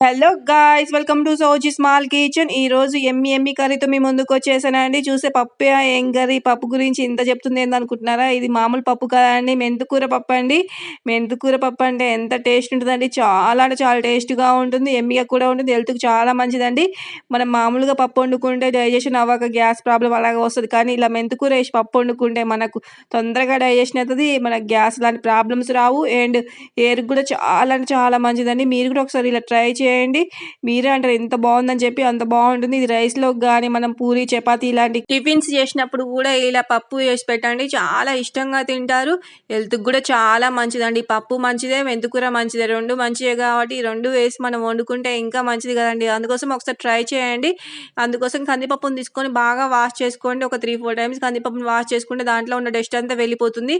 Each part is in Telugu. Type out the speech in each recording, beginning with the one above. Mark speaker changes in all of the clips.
Speaker 1: Hello guys welcome to Sowji small kitchen ఈ రోజు ఎమ్మి ఎమ్మి కర్రీతో మీ ముందుకు వచ్చేసానండి. చూసే పప్పు ఏం కర్రీ పప్పు గురించి ఇంత చెప్తుంది ఏందనుకుంటున్నారా? ఇది మామూలు పప్పు కదండి. మెంతుకూర పప్పు అండి. మెంతుకూర పప్పు అంటే ఎంత టేస్ట్ ఉంటుందండి? చాలా అంటే చాలా టేస్ట్గా ఉంటుంది. ఎమ్మిగా కూడా ఉంటుంది. హెల్త్కి చాలా మంచిదండి. మనం మామూలుగా పప్పు వండుకుంటే డైజెషన్ అవ్వక గ్యాస్ ప్రాబ్లం అలాగే వస్తుంది. కానీ ఇలా మెంతుకూర వేసి పప్పు వండుకుంటే మనకు తొందరగా డైజెషన్ అవుతుంది. మనకు గ్యాస్ లాంటి ప్రాబ్లమ్స్ రావు. అండ్ ఎయిర్ కూడా చాలా అంటే చాలా మంచిదండి. మీరు కూడా ఒకసారి ఇలా ట్రై చేయండి. మీరే అంటారు ఎంత బాగుందని చెప్పి అంత బాగుంటుంది. ఇది రైస్లో కానీ మనం పూరి చపాతి ఇలాంటి టిఫిన్స్ చేసినప్పుడు కూడా ఇలా పప్పు వేసి పెట్టండి. చాలా ఇష్టంగా తింటారు. హెల్త్కి కూడా చాలా మంచిదండి. పప్పు మంచిదే మెంతుకూర మంచిదే. రెండు మంచిదే కాబట్టి రెండు వేసి మనం వండుకుంటే ఇంకా మంచిది కదండి. అందుకోసం ఒకసారి ట్రై చేయండి. అందుకోసం కందిపప్పును తీసుకొని బాగా వాష్ చేసుకోండి. ఒక త్రీ ఫోర్ టైమ్స్ కందిపప్పును వాష్ చేసుకుంటే దాంట్లో ఉన్న డస్ట్ అంతా వెళ్ళిపోతుంది.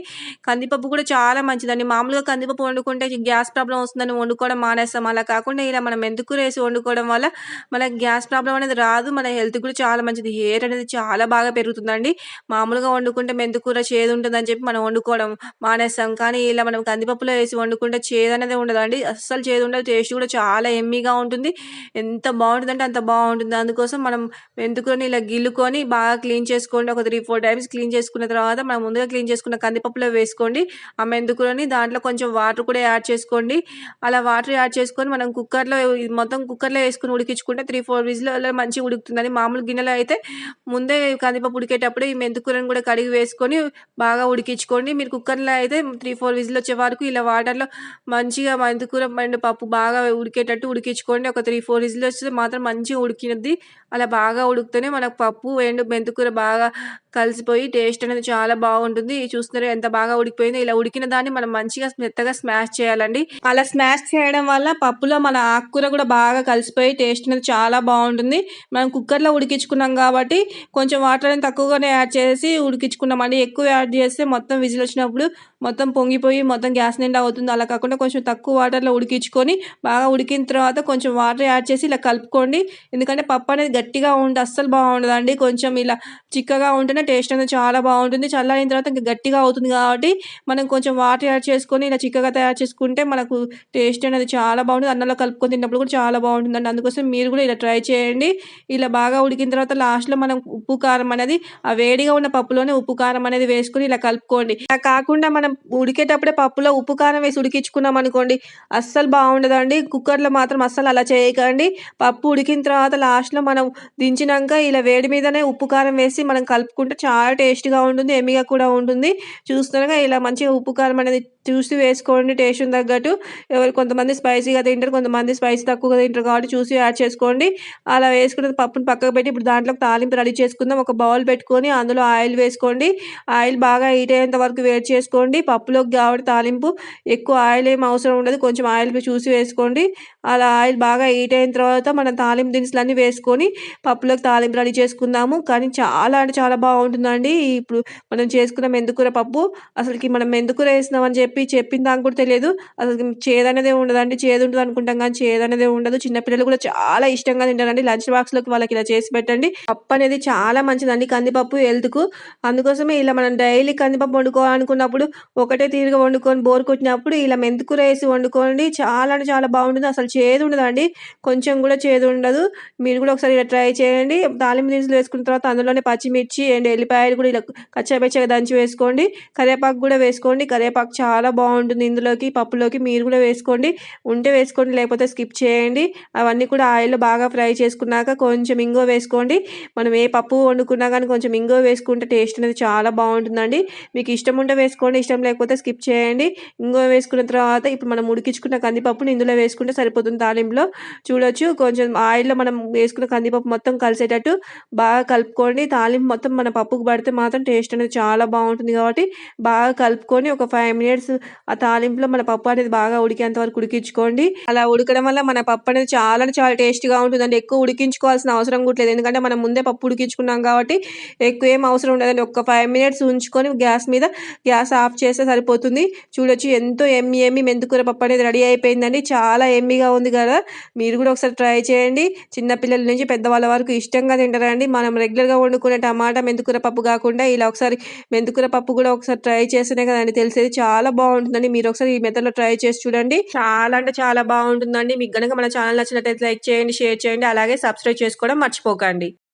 Speaker 1: కందిపప్పు కూడా చాలా మంచిదండి. మామూలుగా కందిపప్పు వండుకుంటే గ్యాస్ ప్రాబ్లం వస్తుందని వండుకోవడం మానేస్తాం. అలా కాకుండా ఇలా మనం ఎందుకు వేసి వండుకోవడం వల్ల మన గ్యాస్ ప్రాబ్లం అనేది రాదు మన హెల్త్ కూడా చాలా మంచిది. హెయిర్ అనేది చాలా బాగా పెరుగుతుందండి. మామూలుగా వండుకుంటే మెంతుకూర చేదు ఉంటుందని చెప్పి మనం వండుకోవడం మానేస్తాం. కానీ ఇలా మనం కందిపప్పులో వేసి వండుకుంటే చేదు అనేది ఉండదండి. అస్సలు చేదు ఉండదు. టేస్ట్ కూడా చాలా ఎమ్మీగా ఉంటుంది. ఎంత బాగుంటుందంటే అంత బాగుంటుంది. అందుకోసం మనం మెంతుకూరని ఇలా గిల్లుకొని బాగా క్లీన్ చేసుకోండి. ఒక త్రీ ఫోర్ టైమ్స్ క్లీన్ చేసుకున్న తర్వాత మనం ముందుగా క్లీన్ చేసుకున్న కందిపప్పులో వేసుకోండి. ఆ మెంతుకూరని దాంట్లో కొంచెం వాటర్ కూడా యాడ్ చేసుకోండి. అలా వాటర్ యాడ్ చేసుకొని మనం కుక్కర్లో ఇది మొత్తం కుక్కర్లో వేసుకుని ఉడికించుకుంటే త్రీ ఫోర్ విజిల్లో మంచిగా ఉడుకుతుందని మామూలు గిన్నెలో అయితే ముందే కందిపప్పు ఉడికేటప్పుడు ఈ మెంతుకూరను కూడా కడిగి వేసుకొని బాగా ఉడికించుకోండి. మీరు కుక్కర్లో అయితే త్రీ ఫోర్ విజిల్ వచ్చే వరకు ఇలా వాటర్లో మంచిగా మెంతుకూర అండ్ పప్పు బాగా ఉడికేటట్టు ఉడికించుకోండి. ఒక త్రీ ఫోర్ విజిల్ వస్తే మాత్రం మంచిగా ఉడికినది. అలా బాగా ఉడికితేనే మనకు పప్పు అండ్ మెంతుకూర బాగా కలిసిపోయి టేస్ట్ అనేది చాలా బాగుంటుంది. చూస్తున్నారు ఎంత బాగా ఉడికిపోయిందో. ఇలా ఉడికిన దాన్ని మనం మంచిగా మెత్తగా స్మాష్ చేయాలండి. అలా స్మాష్ చేయడం వల్ల పప్పులో మన ఆకుకూర కూడా బాగా కలిసిపోయి టేస్ట్ అనేది చాలా బాగుంటుంది. మనం కుక్కర్లో ఉడికించుకున్నాం కాబట్టి కొంచెం వాటర్ అనేది తక్కువగానే యాడ్ చేసి ఉడికించుకున్నామండి ఎక్కువ యాడ్ చేస్తే మొత్తం విజిల్ వచ్చినప్పుడు మొత్తం పొంగిపోయి మొత్తం గ్యాస్ నిండా అవుతుంది. అలా కాకుండా కొంచెం తక్కువ వాటర్లో ఉడికించుకొని బాగా ఉడికిన తర్వాత కొంచెం వాటర్ యాడ్ చేసి ఇలా కలుపుకోండి. ఎందుకంటే పప్పు అనేది గట్టిగా ఉండి అస్సలు బాగుండదండి. కొంచెం ఇలా చిక్కగా ఉంటేనే టేస్ట్ అనేది చాలా బాగుంటుంది. చల్లారిన తర్వాత ఇంకా గట్టిగా అవుతుంది కాబట్టి మనం కొంచెం వాటర్ యాడ్ చేసుకొని ఇలా చిక్కగా తయారు చేసుకుంటే మనకు టేస్ట్ అనేది చాలా బాగుంటుంది. అన్నంలో కలుపుకొని తిన్నప్పుడు కూడా చాలా బాగుంటుందండి. అందుకోసం మీరు కూడా ఇలా ట్రై చేయండి. ఇలా బాగా ఉడికిన తర్వాత లాస్ట్లో మనం ఉప్పు కారం అనేది ఆ వేడిగా ఉన్న పప్పులోనే ఉప్పు కారం అనేది వేసుకొని ఇలా కలుపుకోండి. అలా కాకుండా మనం ఉడికేటప్పుడే పప్పులో ఉప్పు కారం వేసి ఉడికించుకున్నాం అనుకోండి అస్సలు బాగుండదండి. కుక్కర్లో మాత్రం అస్సలు అలా చేయకండి. పప్పు ఉడికిన తర్వాత లాస్ట్లో మనం దించినాక ఇలా వేడి మీదనే ఉప్పు కారం వేసి మనం కలుపుకుంటే చాలా టేస్ట్గా ఉంటుంది ఎమ్మిగా కూడా ఉంటుంది. చూస్తున్నాగా ఇలా మంచిగా ఉప్పు కారం అనేది చూసి వేసుకోండి టేస్ట్ తగ్గట్టు. ఎవరు కొంతమంది స్పైసీగా తింటారు కొంతమంది స్పైసీ తక్కువగా తింటారు కాబట్టి చూసి యాడ్ చేసుకోండి. అలా వేసుకున్న పప్పుని పక్కకు పెట్టి ఇప్పుడు దాంట్లో తాలింపు రెడీ చేసుకుందాం. ఒక బౌల్ పెట్టుకొని అందులో ఆయిల్ వేసుకోండి. ఆయిల్ బాగా హీట్ అయ్యేంత వరకు వేడి చేసుకోండి. పప్పులోకి కాబట్టి తాలింపు ఎక్కువ ఆయిల్ ఏం అవసరం ఉండదు. కొంచెం ఆయిల్ చూసి వేసుకోండి. అలా ఆయిల్ బాగా హీట్ అయిన తర్వాత మనం తాలింపు దినుసులన్నీ వేసుకొని పప్పులోకి తాలింపు రెడీ చేసుకుందాము. కానీ చాలా అంటే చాలా బాగుంటుందండి. ఇప్పుడు మనం చేసుకున్న మెందుకూర పప్పు. అసలుకి మనం మెందుకూర వేసినామని చెప్పి చెప్పి చెప్పిన దానికి కూడా తెలియదు. అసలు చేదనేదే ఉండదండి. చేదు ఉంటుంది అనుకుంటాం కానీ చేదనేదే ఉండదు. చిన్నపిల్లలు కూడా చాలా ఇష్టంగా తింటారండి. లంచ్ బాక్స్లోకి వాళ్ళకి ఇలా చేసి పెట్టండి. పప్పు అనేది చాలా మంచిదండి కందిపప్పు హెల్త్కు. అందుకోసమే ఇలా మనం డైలీ కందిపప్పు వండుకోవాలనుకున్నప్పుడు ఒకటే తీరుగా వండుకొని బోర్ కొట్టినప్పుడు ఇలా మెంతుకూర వేసి వండుకోండి. చాలా అంటే చాలా బాగుంటుంది. అసలు చేదు ఉండదండి. కొంచెం కూడా చేదు ఉండదు. మీరు కూడా ఒకసారి ఇలా ట్రై చేయండి. తాలింపు దినుసులు వేసుకున్న తర్వాత అందులోనే పచ్చిమిర్చి అండ్ ఎల్లిపాయలు కూడా ఇలా కచ్చాపచ్చగా దంచి వేసుకోండి. కరివేపాకు కూడా వేసుకోండి. కరివేపాకు చాలా చాలా బాగుంటుంది ఇందులోకి పప్పులోకి. మీరు కూడా వేసుకోండి. ఉంటే వేసుకోండి లేకపోతే స్కిప్ చేయండి. అవన్నీ కూడా ఆయిల్లో బాగా ఫ్రై చేసుకున్నాక కొంచెం ఇంగో వేసుకోండి. మనం ఏ పప్పు వండుకున్నా కానీ కొంచెం ఇంగో వేసుకుంటే టేస్ట్ అనేది చాలా బాగుంటుందండి. మీకు ఇష్టం ఉంటే వేసుకోండి ఇష్టం లేకపోతే స్కిప్ చేయండి. ఇంగో వేసుకున్న తర్వాత ఇప్పుడు మనం ఉడికించుకున్న కందిపప్పుని ఇందులో వేసుకుంటే సరిపోతుంది తాలింపులో. చూడొచ్చు కొంచెం ఆయిల్లో మనం వేసుకున్న కందిపప్పు మొత్తం కలిసేటట్టు బాగా కలుపుకోండి. తాలింపు మొత్తం మన పప్పుకు పడితే మాత్రం టేస్ట్ అనేది చాలా బాగుంటుంది కాబట్టి బాగా కలుపుకొని ఒక ఫైవ్ మినిట్స్ ఆ తాలింపులో మన పప్పు అనేది బాగా ఉడికేంత వరకు ఉడికించుకోండి. అలా ఉడకడం వల్ల మన పప్పు అనేది చాలా చాలా టేస్ట్గా ఉంటుందండి. ఎక్కువ ఉడికించుకోవాల్సిన అవసరం కూడా లేదు. ఎందుకంటే మనం ముందే పప్పు ఉడికించుకున్నాం కాబట్టి ఎక్కువ ఏం అవసరం ఉండదండి. ఒక ఫైవ్ మినిట్స్ ఉంచుకొని గ్యాస్ మీద గ్యాస్ ఆఫ్ చేస్తే సరిపోతుంది. చూడొచ్చు ఎంతో ఎమ్మి ఎమ్మి మెంతుకూర పప్పు అనేది రెడీ అయిపోయిందండి. చాలా ఎమ్మిగా ఉంది కదా. మీరు కూడా ఒకసారి ట్రై చేయండి. చిన్నపిల్లల నుంచి పెద్దవాళ్ళ వరకు ఇష్టంగా తింటారండి. మనం రెగ్యులర్గా వండుకునే టమాటా మెంతుకూర పప్పు కాకుండా ఇలా ఒకసారి మెంతుకూర పప్పు కూడా ఒకసారి ట్రై చేస్తేనే కదండి తెలిసేది. చాలా బాగుంటుందండి. మీరు ఒకసారి ఈ మెథడ్లో ట్రై చేసి చూడండి. చాలా అంటే చాలా బాగుంటుందండి. మీకు గనుక మన ఛానల్ నచ్చినట్లయితే లైక్ చేయండి షేర్ చేయండి. అలాగే సబ్స్క్రైబ్ చేసుకోవడం మర్చిపోకండి.